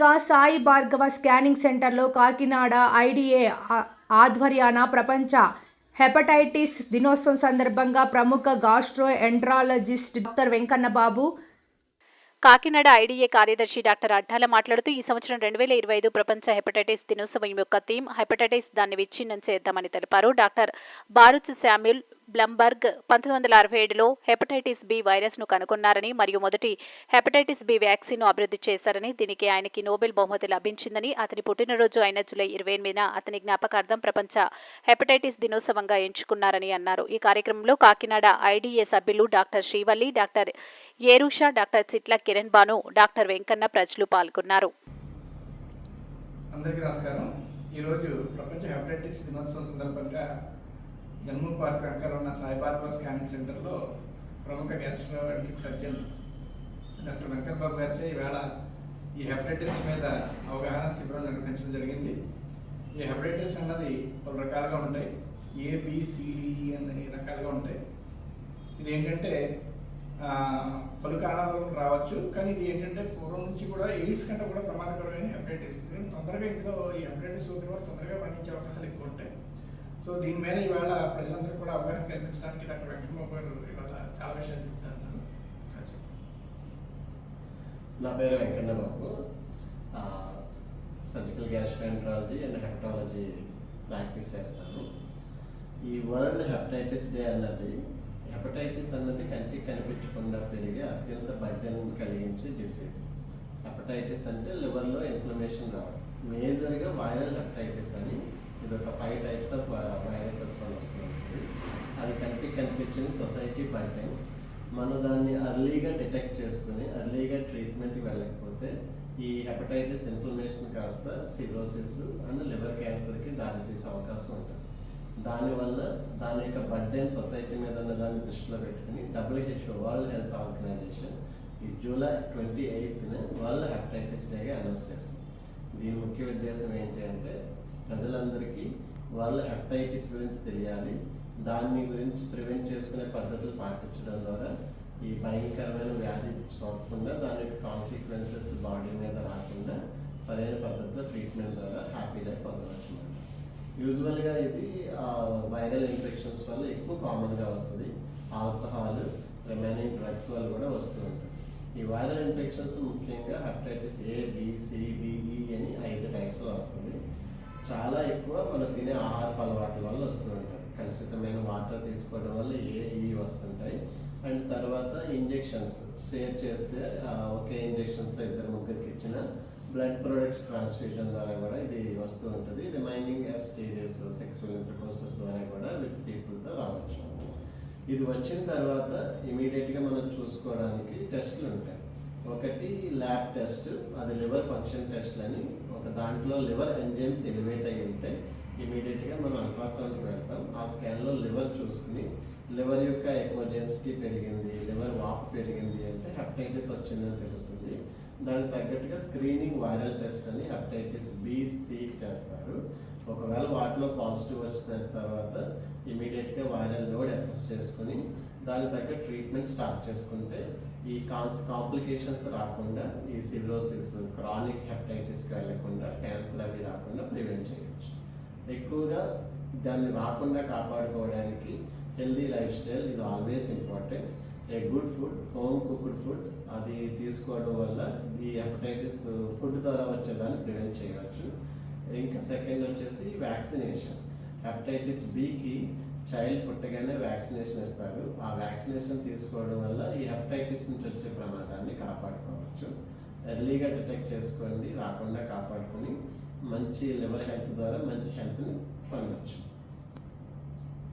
స్థానిక సాయి భార్గవ స్కానింగ్ సెంటర్లో కాకినాడ ఐడిఏ ఆధ్వర్యాన ప్రపంచ హెపటైటిస్ దినోత్సవం సందర్భంగా ప్రముఖ gastroenterologist doctor Venkannababu Kakinada IDA కార్యదర్శి డాక్టర్ అడ్డాల మాట్లాడుతూ ఈ సంవత్సరం రెండు వేల ఇరవై ఐదు ప్రపంచ హెపటైటిస్ దినోత్సవం యొక్క థీమ్ హెపటైటిస్ దాన్ని విచ్ఛిన్నం చేద్దామని తెలిపారు. డాక్టర్ బారుచ్ శామ్యుల్ బ్లంబర్గ్ పంతొమ్మిది వందల అరవై ఏడులో హెపటైటిస్ బి వైరస్ను కనుగొన్నారని మరియు మొదటి హెపటైటిస్ బి వ్యాక్సిన్ను అభివృద్ధి చేశారని దీనికి ఆయనకి నోబెల్ బహుమతి లభించిందని అతని పుట్టినరోజు అయిన జూలై ఇరవై ఎనిమిదిన అతని జ్ఞాపకార్థం ప్రపంచ హెపటైటిస్ దినోత్సవంగా ఎంచుకున్నారని అన్నారు. ఈ కార్యక్రమంలో కాకినాడ ఐడిఏ సభ్యులు doctor Srivalli doctor Erusha doctor Chitla Kiran Banu doctor Venkanna ప్రజలు పాల్గొన్నారు. అందరికీ నమస్కారం. ఈరోజు ప్రపంచ హెపటైటిస్ దినోత్సవం సందర్భంగా జమ్మూ పార్క్ అక్కడ ఉన్న సాయిబాబా స్కానింగ్ సెంటర్లో ప్రముఖ gastroenteric surgeon doctor Venkat Babu గారిచే ఈవేళ ఈ హెపటైటిస్ మీద అవగాహన శిబిరం నిర్వహించడం జరిగింది. ఈ హెపటైటిస్ అన్నది పలు రకాలుగా ఉంటాయి. ఏబిసిడిఈ e అనే రకాలుగా ఉంటాయి. ఇది ఏంటంటే పలు కారణాలు రావచ్చు. కానీ ఇది ఏంటంటే పూర్వం నుంచి కూడా ఎయిడ్స్ కంటే కూడా ప్రమాదకరమైన హెపటైటిస్ తొందరగా ఇందులో ఈ హెపటైటిస్ సోకిన వారు తొందరగా మరణించే అవకాశాలు ఎక్కువ ఉంటాయి. సో దీని మీద ఇవాళ ప్రజలందరూ కూడా అవగాహన కల్పించడానికి డాక్టర్ వెంకటబాబు గారు ఇవాళ చాలా విషయాలు చెప్తారు నా పేరు Venkanna Babu. Surgical gastroenterology and hepatology practice చేస్తాను. ఈ వరల్డ్ హెపటైటిస్ డే అన్నది హెపటైటిస్ అన్నది కంటికి కనిపించకుండా పెరిగే అత్యంత బర్డెన్ కలిగించే డిసీజ్ హెపటైటిస్ అంటే లివర్లో ఇన్ఫ్లమేషన్ రావడం. మేజర్గా వైరల్ హెపటైటిస్ అని ఇది ఒక ఫైవ్ టైప్స్ ఆఫ్ వైరసెస్ వల్ల వస్తుంది అది కంటికి కనిపించింది సొసైటీ బర్డెన్ మనం దాన్ని అర్లీగా డిటెక్ట్ చేసుకుని అర్లీగా ట్రీట్మెంట్కి వెళ్ళకపోతే ఈ హెపటైటిస్ ఇన్ఫ్లమేషన్ కాస్త సిరోసిస్ అండ్ లివర్ క్యాన్సర్కి దారితీసే అవకాశం ఉంటుంది. దానివల్ల దాని యొక్క బర్డెన్ సొసైటీ మీద ఉన్న దాన్ని దృష్టిలో పెట్టుకుని డబ్ల్యూహెచ్ఓ వరల్డ్ హెల్త్ ఆర్గనైజేషన్ ఈ జూలై ట్వంటీ ఎయిత్న వరల్డ్ హెపటైటిస్ డేగా అనౌన్స్ చేసింది. దీని ముఖ్య ఉద్దేశం ఏంటి అంటే ప్రజలందరికీ వాళ్ళ హెప్టైటిస్ గురించి తెలియాలి. దాన్ని గురించి ప్రివెంట్ చేసుకునే పద్ధతులు పాటించడం ద్వారా ఈ భయంకరమైన వ్యాధి సోకకుండా దాని యొక్క కాన్సిక్వెన్సెస్ బాడీ మీద రాకుండా సరైన పద్ధతిలో ట్రీట్మెంట్ ద్వారా హ్యాపీ లైఫ్ పొందవచ్చు మనం. యూజువల్గా ఇది వైరల్ ఇన్ఫెక్షన్స్ వల్ల ఎక్కువ కామన్గా వస్తుంది. ఆల్కహాల్ రిమైనింగ్ డ్రగ్స్ వల్ల కూడా వస్తూ ఉంటుంది. ఈ వైరల్ ఇన్ఫెక్షన్స్ ముఖ్యంగా హెపటైటిస్ ఏ బిసిబిఈ అని ఐదు టైప్స్లో వస్తుంది. చాలా ఎక్కువ మనం తినే ఆహారపు అలవాట్ల వల్ల వస్తూ ఉంటుంది కలుషితమైన వాటర్ తీసుకోవడం వల్ల ఏ ఇవి వస్తుంటాయి. అండ్ తర్వాత ఇంజెక్షన్స్ షేర్ చేస్తే ఒకే ఇంజెక్షన్స్తో ఇద్దరు ముగ్గురికి ఇచ్చిన బ్లడ్ ప్రొడక్ట్స్ ట్రాన్స్ఫ్యూజన్ ద్వారా కూడా ఇది వస్తూ ఉంటుంది. రిమైనింగ్ స్టేజెస్ సెక్సువల్ ఇంటర్కోర్సెస్ ద్వారా కూడా విత్ పీపుల్తో రావచ్చు. ఇది వచ్చిన తర్వాత ఇమీడియట్గా మనం చూసుకోవడానికి టెస్ట్లు ఉంటాయి. ఒకటి ల్యాబ్ టెస్ట్ అది లివర్ ఫంక్షన్ టెస్ట్ అని ఒక దాంట్లో లివర్ ఎంజైమ్స్ ఎలివేట్ అయి ఉంటే ఇమీడియట్గా మనం అల్ట్రాసౌండ్కి వెళ్తాం. ఆ స్కాన్లో లివర్ చూసుకుని లివర్ యొక్క ఎకోజెన్సిటీ పెరిగింది లివర్ వాపు పెరిగింది అంటే హెపటైటిస్ వచ్చిందని తెలుస్తుంది. దానికి తగ్గట్టుగా స్క్రీనింగ్ వైరల్ టెస్ట్ అని హెపటైటిస్ బి సికి చేస్తారు. ఒకవేళ వాటిలో పాజిటివ్ వచ్చిన తర్వాత ఇమీడియట్గా వైరల్ లోడ్ అసెస్ చేసుకుని దానికి తగ్గ ట్రీట్మెంట్ స్టార్ట్ చేసుకుంటే ఈ కాన్స్ కాంప్లికేషన్స్ రాకుండా ఈ సిరోసిస్ క్రానిక్ హెపటైటిస్కి వెళ్ళకుండా క్యాన్సర్ అవి రాకుండా ప్రివెంట్ చేయవచ్చు ఎక్కువగా దాన్ని రాకుండా కాపాడుకోవడానికి healthy lifestyle is always important a good food home cooked food అది తీసుకోవడం వల్ల ఈ హెపటైటిస్ ఫుడ్ ద్వారా వచ్చేదాన్ని ప్రివెంట్ చేయవచ్చు. ఇంకా సెకండ్ వచ్చేసి వ్యాక్సినేషన్ హెపటైటిస్ బికి చైల్డ్ పుట్టగానే వ్యాక్సినేషన్ ఇస్తారు. ఆ వ్యాక్సినేషన్ తీసుకోవడం వల్ల ఈ హెపటైటిస్ నుంచి వచ్చే ప్రమాదాన్ని కాపాడుకోవచ్చు. ఎర్లీగా డిటెక్ట్ చేసుకోండి రాకుండా కాపాడుకొని మంచి లివర్ హెల్త్ ద్వారా మంచి హెల్త్ని పొందవచ్చు